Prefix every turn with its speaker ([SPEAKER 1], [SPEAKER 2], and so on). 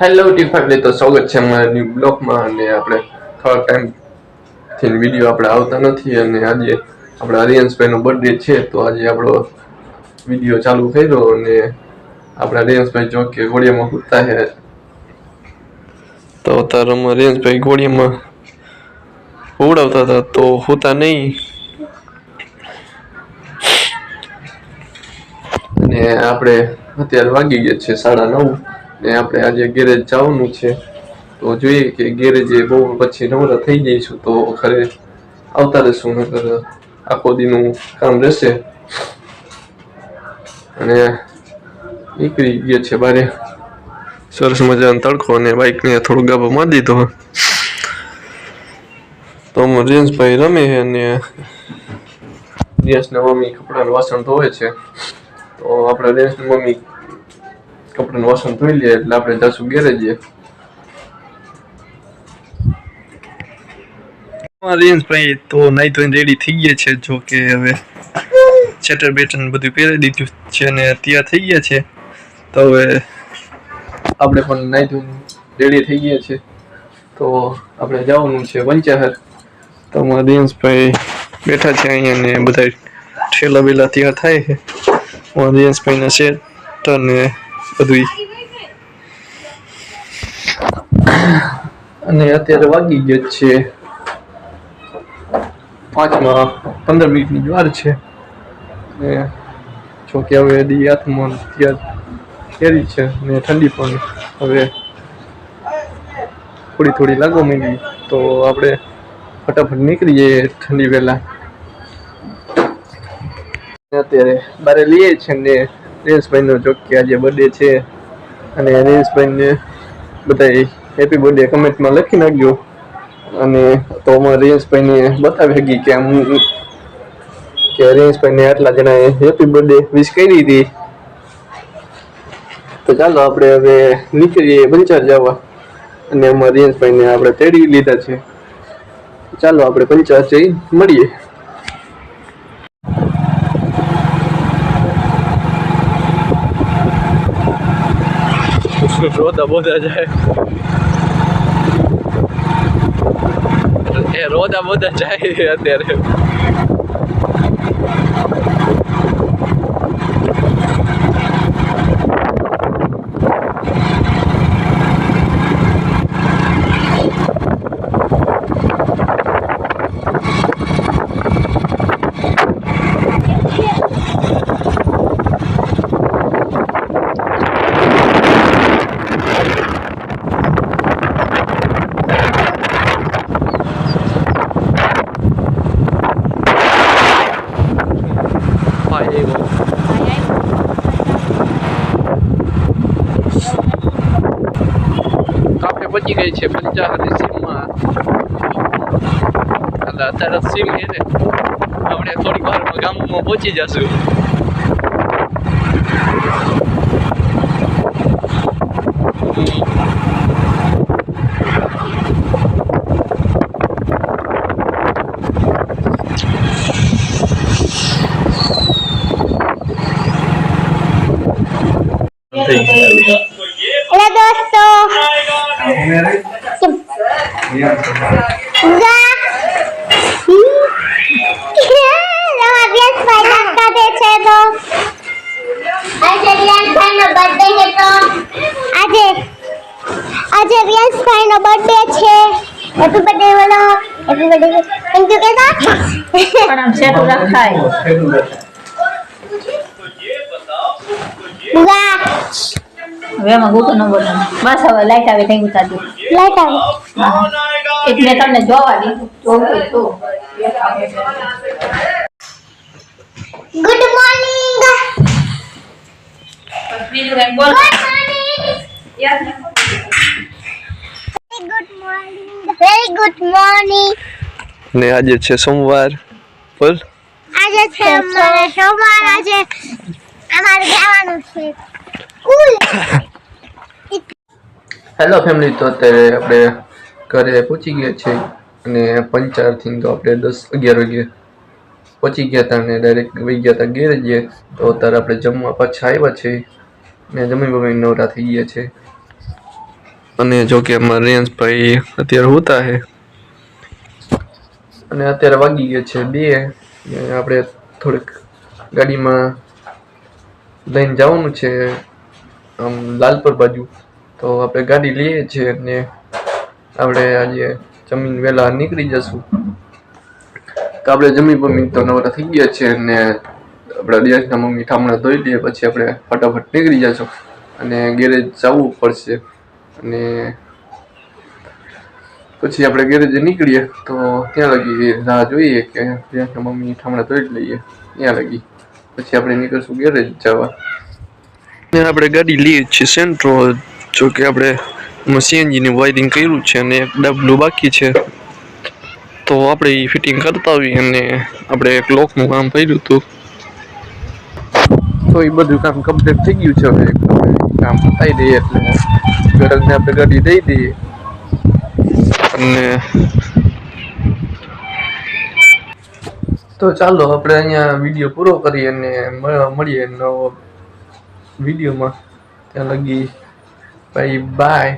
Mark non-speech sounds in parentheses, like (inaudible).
[SPEAKER 1] Hello T family તો સ્વાગત છે અમારા ન્યૂ બ્લોગમાં અને આપણે થોડા ટાઈમથી વીડિયો આપણે આવતા નથી અને આજે આપણા હરિયંશભાઈનો બર્થડે છે, તો આજે આપણો વીડિયો ચાલુ કર્યો અને આપણા હરિયંશભાઈ જો કે ઘોડિયામાં સૂતા છે તો અત્યારે અમારા હરિયંશભાઈ ઘોડિયામાં ઉડાવતા હતા, તો હોતા નહીં. અને આપણે અત્યારે વાગી ગયા છે સાડા નવ. ને આપણે આજે ગેરેજ જવાનું છે. તો જોઈએ કે ગેરેજે બહુ પછી નવરા થઈ જઈશું તો ખરે આવતા રહેશું નકર આખો દીનું કામ રહેશે. અને નીકળી ગયો છે બારે. સરસ મજાનો તડકો અને બાઇકને થોડો ગાભો મારી દીધો. તો રેન્સભાઈ રમે અને રેન્સના મમ્મી કપડાનું વાસણ ધોવે છે. તો આપણે રેન્સની મમ્મી કપડાનું વાસણ ધોઈ લઈએ એટલે આપણે જશું ગેરેજે. રેન્સભાઈ તો નાઈ ધોઈને રેડી થઈ ગયા છે જો કે હવે ચેટર બેટર ને બધું પહેરી દીધું છે અને તૈયાર થઈ ગયા છે. તો હવે આપણે પણ નાઈ ધોઈને રેડી થઈ ગયા છે. તો આપણે જવાનું છે પંચાહર તો અમારા રેન્સભાઈ બેઠા છે અહીંયા ને બધા ઠેલા બેલા તૈયાર થાય છે. અમારા રેન્સભાઈના શેટ ને બધું અને અત્યારે વાગી ગયો છે. પાંચમાં પંદર મિનિટની વાર છે. ને જો કે હવે દી તૈયાર કેરી છે ને ઠંડી પણ હવે થોડી થોડી લાગવા માંડી તો આપણે ફટાફટ નીકળી જઈએ ઠંડી પહેલા અત્યારે બારે લઈએ છે ને રેન્સભાઈનો ચોખ્ખી આજે બર્થડે છે. અને રેન્સભાઈને બધા હેપી બર્થડે કમેન્ટમાં લખી નાખજો અને તો અમારા રિયન્સભાઈને બતાવી શકી કે આમ કે રેન્સભાઈને આટલા જણાએ હેપી બર્થડે વિશ કરી હતી. તો ચાલો આપણે હવે નીકળીએ પંચાર જવા. અને અમારા રિયન્સભાઈને આપણે તેડી લીધા છે. ચાલો આપણે પંચાર જઈ મળીએ. (laughs) રોદા બોધા જાય. એ રોદા બોધા જાય અત્યારે. કાફે પચી ગઈ છે પંચાહારી સીમમાં. અત્યારે સીમ છે ને, આપણે થોડીક વારમાં ગામમાં પહોંચી જશું.
[SPEAKER 2] हेलो આજે રિયાન્સભાઈ નો બર્થડે છે હેપી બર્થડે બોલો હેપી બર્થડે થેન્ક યુ કેતા
[SPEAKER 3] પણ આમ સેટું રખાય
[SPEAKER 2] બુગા
[SPEAKER 3] હવે એમાં ન નંબર બસ હવે લાઈટ આવે કઈ ઉતારજો
[SPEAKER 2] લાઈટ આવે.
[SPEAKER 3] એક મેં તમને જોવા દીધું. તો
[SPEAKER 2] ગુડ મોર્નિંગ
[SPEAKER 3] બીજું કઈ બોલ
[SPEAKER 2] good morning very good morning
[SPEAKER 1] ને આજે છે સોમવાર. બોલ.
[SPEAKER 2] આજે છે અમારે સોમવાર. આજે અમારે જવાનું છે.
[SPEAKER 1] હેલો ફેમિલી તો અત્યારે આપણે ઘરે પહોંચી ગયા છે અને પંચારથી તો આપણે દસ અગિયાર વાગે પહોંચી ગયા હતા અને ડાયરેક્ટ વહી ગયા હતા ગેરેજે. તો અત્યારે આપણે જમવા પાછા આવ્યા છે ને જમી બમી નવરા થઈ ગયા છે અને જો કે અમારા રેન્સભાઈ અત્યારે હોતા છે અને અત્યારે વાગી ગયા છે બે આપણે થોડીક ગાડીમાં લઈને જવાનું છે. લાલપર બાજુ. તો આપણે ગાડી લઈએ છીએ અને આપણે આજે જમીન વહેલા નીકળી જશું. તો આપણે જમી બમી તો નવરા થઈ ગયા છે અને આપણા દેશના મમ્મી ઠામણા ધોઈ લઈએ પછી આપણે ફટાફટ નીકળી જશું અને ગેરેજ જવું પડશે. અને પછી આપણે ગેરેજે નીકળીએ તો ત્યાં લગી રાહ જોઈએ કે દેશના મમ્મી ઠામણા ધોઈ લઈએ. ત્યાં લગી. પછી આપણે નીકળશું ગેરેજ જવા. ને આપણે ગાડી લઈએ છીએ સેન્ટ્રો જો કે આપણે સીએનજીની વાયરિંગ કર્યું છે અને એક ડબલું બાકી છે. તો આપણે એ ફિટિંગ કરતા હોઈએ અને આપણે એક લોકનું કામ કર્યું હતું. તો એ બધું કામ કમ્પ્લીટ થઈ ગયું છે હવે. કામ પતાવી દઈએ એટલે ગરજને આપણે ગાડી દઈ દઈએ. અને તો ચાલો આપણે અહીંયા વીડિયો પૂરો કરીએ અને મળીએ નવો વિડીયોમાં ત્યાં લગી બાય બાય